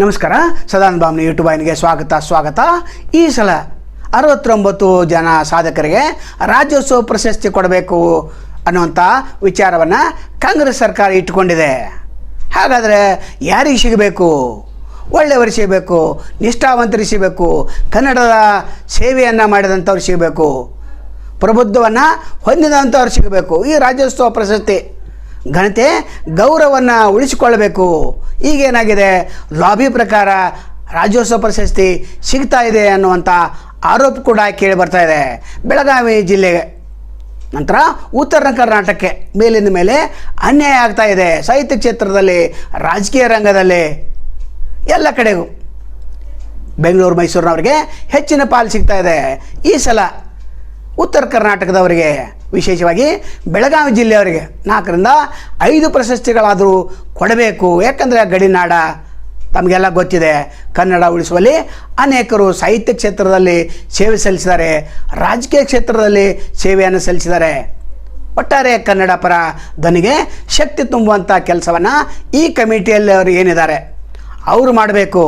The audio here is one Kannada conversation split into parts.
ನಮಸ್ಕಾರ. ಸದಾನಂದ ಬಾಮ್ನಿ ಯೂಟ್ಯೂಬ್ ಆಯ್ನಿಗೆ ಸ್ವಾಗತ ಸ್ವಾಗತ. ಈ ಸಲ ಅರವತ್ತೊಂಬತ್ತು ಜನ ಸಾಧಕರಿಗೆ ರಾಜ್ಯೋತ್ಸವ ಪ್ರಶಸ್ತಿ ಕೊಡಬೇಕು ಅನ್ನುವಂಥ ವಿಚಾರವನ್ನು ಕಾಂಗ್ರೆಸ್ ಸರ್ಕಾರ ಇಟ್ಟುಕೊಂಡಿದೆ. ಹಾಗಾದರೆ ಯಾರಿಗೆ ಸಿಗಬೇಕು? ಒಳ್ಳೆಯವರು ಸಿಗಬೇಕು, ನಿಷ್ಠಾವಂತರಿಗೆ ಸಿಗಬೇಕು, ಕನ್ನಡದ ಸೇವೆಯನ್ನು ಮಾಡಿದಂಥವ್ರು ಸಿಗಬೇಕು, ಪ್ರಬುದ್ಧವನ್ನು ಹೊಂದಿದಂಥವ್ರು ಸಿಗಬೇಕು, ಈ ರಾಜ್ಯೋತ್ಸವ ಪ್ರಶಸ್ತಿ ಘನತೆ ಗೌರವವನ್ನು ಉಳಿಸಿಕೊಳ್ಳಬೇಕು ಈಗೇನಾಗಿದೆ? ಲಾಬಿ ಪ್ರಕಾರ ರಾಜ್ಯೋತ್ಸವ ಪ್ರಶಸ್ತಿ ಸಿಗ್ತಾ ಇದೆ ಅನ್ನುವಂಥ ಆರೋಪ ಕೂಡ ಕೇಳಿ ಬರ್ತಾ ಇದೆ. ಬೆಳಗಾವಿ ಜಿಲ್ಲೆಗೆ ನಂತರ ಉತ್ತರ ಕರ್ನಾಟಕಕ್ಕೆ ಮೇಲಿಂದ ಮೇಲೆ ಅನ್ಯಾಯ ಆಗ್ತಾ ಇದೆ. ಸಾಹಿತ್ಯ ಕ್ಷೇತ್ರದಲ್ಲಿ, ರಾಜಕೀಯ ರಂಗದಲ್ಲಿ, ಎಲ್ಲ ಕಡೆಗೂ. ಬೆಂಗಳೂರು, ಮೈಸೂರಿನವ್ರಿಗೆ ಹೆಚ್ಚಿನ ಪಾಲು ಸಿಗ್ತಾ ಇದೆ. ಈ ಸಲ ಉತ್ತರ ಕರ್ನಾಟಕದವರಿಗೆ, ವಿಶೇಷವಾಗಿ ಬೆಳಗಾವಿ ಜಿಲ್ಲೆಯವರಿಗೆ ನಾಲ್ಕರಿಂದ ಐದು ಪ್ರಶಸ್ತಿಗಳಾದರೂ ಕೊಡಬೇಕು. ಯಾಕಂದರೆ ಗಡಿನಾಡ ತಮಗೆಲ್ಲ ಗೊತ್ತಿದೆ, ಕನ್ನಡ ಉಳಿಸುವಲ್ಲಿ ಅನೇಕರು ಸಾಹಿತ್ಯ ಕ್ಷೇತ್ರದಲ್ಲಿ ಸೇವೆ ಸಲ್ಲಿಸಿದ್ದಾರೆ, ರಾಜಕೀಯ ಕ್ಷೇತ್ರದಲ್ಲಿ ಸೇವೆಯನ್ನು ಸಲ್ಲಿಸಿದ್ದಾರೆ. ಒಟ್ಟಾರೆ ಕನ್ನಡ ಪರ ಧನಿಗೆ ಶಕ್ತಿ ತುಂಬುವಂಥ ಕೆಲಸವನ್ನು ಈ ಕಮಿಟಿಯಲ್ಲಿ ಅವರು ಏನಿದ್ದಾರೆ, ಅವರು ಮಾಡಬೇಕು.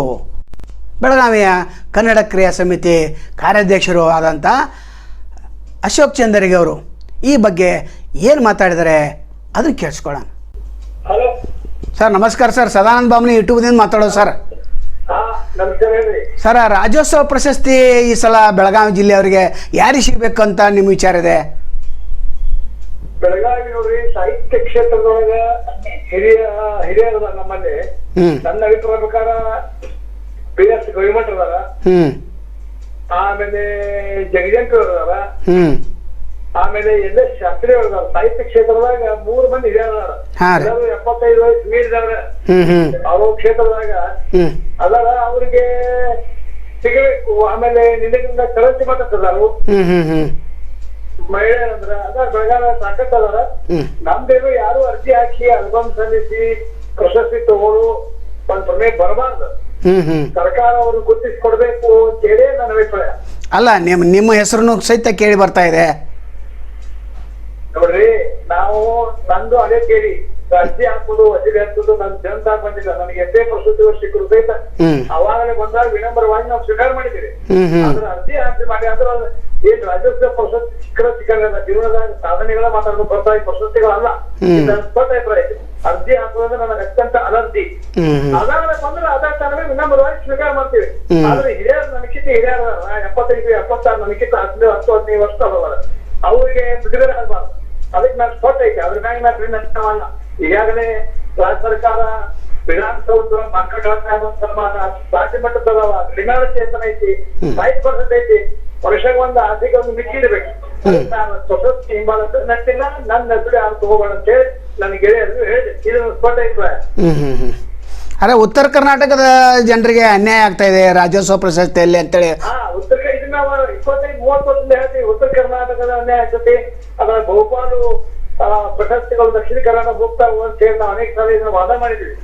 ಬೆಳಗಾವಿಯ ಕನ್ನಡ ಕ್ರಿಯಾ ಸಮಿತಿ ಕಾರ್ಯಾಧ್ಯಕ್ಷರು ಆದಂಥ ಅಶೋಕ್ ಚಂದರಿಗೆ ಅವರು ಈ ಬಗ್ಗೆ ಏನು ಮಾತಾಡಿದರೆ ಅದನ್ನು ಕೇಳಿಸ್ಕೊಳ್ಳೋಣ. ಸರ್ ನಮಸ್ಕಾರ ಸರ್. ಸದಾನಂದ ಬಾಮ್ನಿ ಯೂಟ್ಯೂಬ್ದಿಂದ ಮಾತಾಡೋದು ಸರ್. ಸರ್ ರಾಜ್ಯೋತ್ಸವ ಪ್ರಶಸ್ತಿ ಈ ಸಲ ಬೆಳಗಾವಿ ಜಿಲ್ಲೆಯವರಿಗೆ ಯಾರಿಗೆ ಸಿಗಬೇಕು ಅಂತ ನಿಮ್ಮ ವಿಚಾರ ಇದೆ? ಬೆಳಗಾವಿ ನೋಡ್ರಿ ಸಾಹಿತ್ಯ ಕ್ಷೇತ್ರದೊಳಗ ಹಿರಿಯ ಹಿರಿಯರ ನಮ್ಮಲ್ಲಿ. ನನ್ನ ಅಭಿಪ್ರಾಯ ಪ್ರಕಾರ ಬಿ ಎಸ್ ಗವಿಮಠ ಅದಾರ. ಆಮೇಲೆ ಜಗಜಂಕರ್ ಅದಾರ ಆಮೇಲೆ ಎಲ್ಲ ಶಾಸ್ತ್ರಿ ಅದಾರ. ಸಾಹಿತ್ಯ ಕ್ಷೇತ್ರದಾಗ ಮೂರ್ ಮಂದಿ ಹಿರಿಯರ ಹಾ ರೀ. ಎಪ್ಪತ್ತೈದು ವಯಸ್ಸು ಮೀರಿದಾರ ಅವ್ರ ಕ್ಷೇತ್ರದಾಗ. ಅದಾರ ಅವ್ರಿಗೆ ಸಿಗಬೇಕು. ಆಮೇಲೆ ನಿನ್ನೆಗಿಂದ ಕಳಂತಿ ಮಾತಾಡ್ತದಾರು ಅದಾರು ಮಹಿಳೆ ಅಂದ್ರ ಅದ ಬೆಳಗಾವಿ ಸಾಕತ್ತದಾರ ನಮ್ದೇನು ಯಾರು ಅರ್ಜಿ ಹಾಕಿ ಆಲ್ಬಮ್ ಸಲ್ಲಿಸಿ ಪ್ರಶಸ್ತಿ ತಗೊಳ್ಳು ಒಂದ್ ಸಮಯ ಬರಬಾರ್ದು. ಸರ್ಕಾರ ಅವರು ಗುರುತಿಸಿಕೊಡ್ಬೇಕು ಅಂತೇಳಿ ನನ್ನ ಅಭಿಪ್ರಾಯ. ಅಲ್ಲ ನಿಮ್ ನಿಮ್ಮ ಹೆಸರನ್ನು ಸಹಿತ ಕೇಳಿ ಬರ್ತಾ ಇದೆ. ನೋಡ್ರಿ ನಾವು ನಂದು ಅದೇ ಕೇಳಿ. ಅರ್ಜಿ ಹಾಕೋದು ವಸೂಲಿ ಹಾಕುದು ನನ್ ಜನತಾ ಬಂದಿಲ್ಲ. ನನಗೆ ಎಷ್ಟೇ ಪ್ರಶಸ್ತಿ ಸಿಕ್ಕರು ಸಹಿತ. ಅವಾಗಲೇ ಬಂದಾಗ ವಿಳಂಬರವಾಗಿ ನಾವು ಸ್ವೀಕಾರ ಮಾಡಿದ್ದೀರಿ. ಅದ್ರ ಅರ್ಜಿ ಹಾಕಿ ಮಾಡಿ ಅಂದ್ರೆ ಏನ್ ರಾಜ್ಯೋತ್ಸವ ಪ್ರಶಸ್ತಿ ಸಿಕ್ಕರ ಸಿಕ್ಕಲ್ಲ ಜೀವನದ ಸಾಧನೆಗಳ ಮಾತಾಡೋದು ಬರ್ತಾ ಪ್ರಶಸ್ತಿಗಳಲ್ಲ. ನನ್ನ ಅಭಿಪ್ರಾಯ. ಇದೆ. ಅರ್ಜಿ ಹಾಕೋದ್ರೆ ನನಗೆ ಅತ್ಯಂತ ಅಲರ್ಜಿ. ಅದಾದ್ರೆ ಬಂದ್ರೆ ಅದ ಕಾರಣವೇ ವಿನಮ್ರವಾಗಿ ಸ್ವೀಕಾರ ಮಾಡ್ತೀವಿ. ಆದ್ರೆ ಹಿರಿಯರು ನನಗಿಂತ ಹಿರಿಯರ ಎಪ್ಪತ್ತೈದು ಎಪ್ಪತ್ತಾರು ನನಗಿಂತ ಹದಿನೈದು ಹತ್ತು ಹದಿನೈದು ವರ್ಷ ಅದಾರ ಅವರಿಗೆ ಬಿಡುಗಡೆ ಆಗ್ಬಾರ್ದು. ಅದಕ್ಕೆ ನಾನು ಸ್ಪಷ್ಟ ಐತೆ ಅದ್ರ ಮ್ಯಾಗ ನಾನು ಅಷ್ಟವಲ್ಲ ಈಗಾಗಲೇ ರಾಜ್ಯ ಸರ್ಕಾರ ವಿಧಾನಸೌಧ ಮಕ್ಕಳ ಸನ್ಮಾನ ರಾಜ್ಯ ಮಟ್ಟದ ಕ್ರಿಮಿನಲ್ ಚೇತನ ಐತಿ ಸಾಹಿತ್ಯ ಪರ್ಸೆಂಟ್ ಐತಿ. ವರ್ಷಕ್ಕೆ ಒಂದು ಆರ್ಥಿಕ ಒಂದು ಮಿಕ್ಕಿ ಇರಬೇಕು. ಅದಕ್ಕೆ ನಾನು ಪ್ರಶಸ್ತಿ ಹಿಂಬಾಲ ನಟ್ಟಿಲ್ಲ ನನ್ನ ಹೆಸರು ಯಾರು ತಗೋಬೇಡ ಅಂತ ಹೇಳಿ ನನ್ನ ಗೆಳೆಯರು ಹೇಳಿದೆ ಇದು ಅರೆ ಉತ್ತರ ಕರ್ನಾಟಕದ ಜನರಿಗೆ ಅನ್ಯಾಯ ಆಗ್ತಾ ಇದೆ ರಾಜ್ಯೋತ್ಸವ ಪ್ರಶಸ್ತಿಯಲ್ಲಿ ಅಂತೇಳಿ. ಹಾ ಉತ್ತರ ಕ- ಇದನ್ನ ನಾವು ಇಪ್ಪತ್ತೈದು ಮೂವತ್ತು ವರ್ಷದಿಂದ ಹೇಳ್ತೀವಿ ಉತ್ತರ ಕರ್ನಾಟಕದ ಅನ್ಯಾಯ ಆಗ್ತದೆ ಅದರ ಬಹುಪಾಲು ಆ, ಪ್ರಶಸ್ತಿಗಳು ದಕ್ಷಿಣ ಕರ್ನಾಟಕ ಹೋಗ್ತಾವು ಅಂತ ಹೇಳಿ ನಾವು ಅನೇಕ ಸಲ ಇದನ್ನ ವಾದ ಮಾಡಿದ್ವಿ.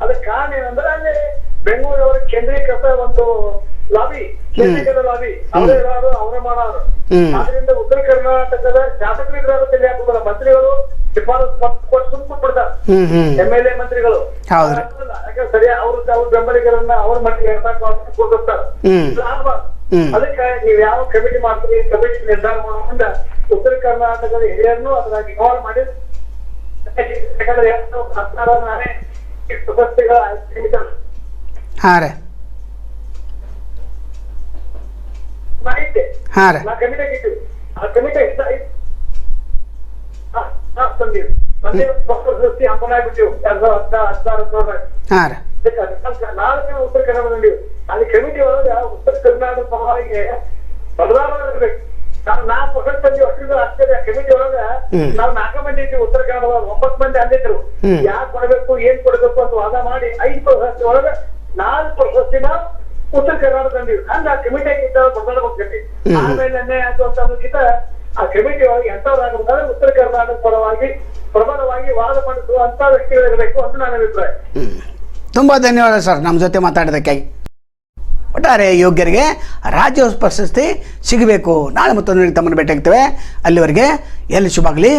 ಅದಕ್ಕೆ ಕಾರಣ ಏನಂದ್ರೆ ಅಲ್ಲಿ ಬೆಂಗಳೂರವರ ಕೇಂದ್ರೀಕೃತ ಒಂದು ಲಾಬಿ ಕೇಂದ್ರೀಕೃತ ಲಾಬಿ. ಅವರೇ ಇರೋರು ಅವರೇ ಮಾಡೋರು. ಹ್ಮ್. ಆದ್ರಿಂದ ಉತ್ತರ ಕರ್ನಾಟಕದ ಶಾಸಕರು ಇರೋರು ತಲೆ ಹಾಕುದಿಲ್ಲ. ಮಂತ್ರಿಗಳು ಶಿಫಾರಸು ಕೊಟ್ಟು ಸುಮ್ಕು ಬಿಡ್ತಾರೆ ಹ್ಞೂ ಹ್ಞೂ ಎಂ ಎಲ್ ಎ ಮಂತ್ರಿಗಳು. ಹೌದ್ರಿ. ಯಾಕಂದ್ರೆ ಸರಿಯಾ ಅವ್ರ ಅವ್ರ ಬೆಂಬಲಿಗರನ್ನ ಅವ್ರ ಮಟ್ಟಿಗೆ ಕೊಟ್ಟಿರ್ತಾರೆ ಆಗ್ಬಾರ್ದು. ಹ್ಮ್. ಅದಕ್ಕೆ ನೀವು ಯಾವ ಕಮಿಟಿ ಮಾಡ್ತೀರಿ ಕಮಿಟಿ ನಿರ್ಧಾರ ಮಾಡೋದ್ರಿಂದ ಉತ್ತರ ಕರ್ನಾಟಕದ ಹಿರಿಯರನ್ನು ಅದ್ರಾಗ ಇನ್ವಾಲ್ವ್ ಮಾಡಿ. ಯಾಕಂದ್ರೆ ಎರಡು ಸರ್ಕಾರ ನಾನೇ ಈ ಪ್ರಶಸ್ತಿಗಳ ಹಾ ರೀ. ಮಾಹಿತಿ. ಹಾಂ ರೀ. ನಾ ಕಮಿಟಿ ಇಟ್ಟಿವಿ ಆ ಕಮಿಟಿ ಇಷ್ಟ ಐತ್- ಹಾ, ಹಾ, ತಂದೀವಿ ಮೊನ್ನೆ ಒಂದು ಪ್ರಶಸ್ತಿ ಹಂಪನ ಆಗ್ಬಿಟ್ಟಿವು ಎರಡ್ ಸಾವಿರದ ಹದಿನಾರು ಹದಿನಾರು ಹದಿನೇಳರಾಗ. ಹಾಂ ರೀ. ಉತ್ತರ ಕನ್ನಡ ಅಲ್ಲಿ ಕಮಿಟಿ ಒಳಗ ಉತ್ತರ ಕರ್ನಾಟಕ ಪರವಾಗಿ ಬದಲಾವಣೆ ಇರ್ಬೇಕು. ನಾವು ನಾಲ್ಕು ವರ್ಷ ಬಂದಿವಿ ಅಷ್ಟಿಂದ ಆಶ್ಚರ್ಯ ಕಮಿಟಿ ಒಳಗ. ನಾವು ನಾಲ್ಕು ಮಂದಿ ಇದ್ದೀವಿ ಉತ್ತರ ಕನ್ನಡ ಒಂಬತ್ತು ಮಂದಿ ಹ್ಮ್. ಯಾಕೆ ಕೊಡಬೇಕು ಏನ್ ಕೊಡಬೇಕು ಅಂತ ವಾದ ಮಾಡಿ ಐದು ಪ್ರಶಸ್ತಿ ಒಳಗ ನಾಲ್ಕು ಪ್ರಶಸ್ತಿನ ಉತ್ತರ ಕರ್ನಾಟಕ ತಂದಿವಿ ಹಂಗ ಆ ಕಮಿಟಿ ಬದಲಾಗಬೇಕು ಹ್ಮ್. ಆಮೇಲೆ ಆಯ್ತು ಅಂತ ಅನ್ನೋದಕ್ಕಿಂತ ಆ ಕಮಿಟಿ ಒಳಗೆ ಎಂತವ್ರಾಗಬೇಕಾದ್ರೆ ಉತ್ತರ ಕರ್ನಾಟಕ ಪರವಾಗಿ ಪ್ರಬಲವಾಗಿ ವಾದ ಮಾಡಿಸುವಂತ ವ್ಯಕ್ತಿಗಳಿರಬೇಕು ಅಂತ ನನ್ನ ಅಭಿಪ್ರಾಯ. ತುಂಬ ಧನ್ಯವಾದ ಸರ್ ನಮ್ಮ ಜೊತೆ ಮಾತಾಡೋದಕ್ಕಾಗಿ ಒಟ್ಟಾರೆ ಯೋಗ್ಯರಿಗೆ ರಾಜ್ಯ ಪ್ರಶಸ್ತಿ ಸಿಗಬೇಕು. ನಾಳೆ ಮತ್ತೊಂದು ತಮ್ಮನ್ನು ಭೇಟಿಯಾಗ್ತೇವೆ. ಅಲ್ಲಿವರೆಗೆ ಎಲ್ಲಿ ಶುಭಾಗಲಿ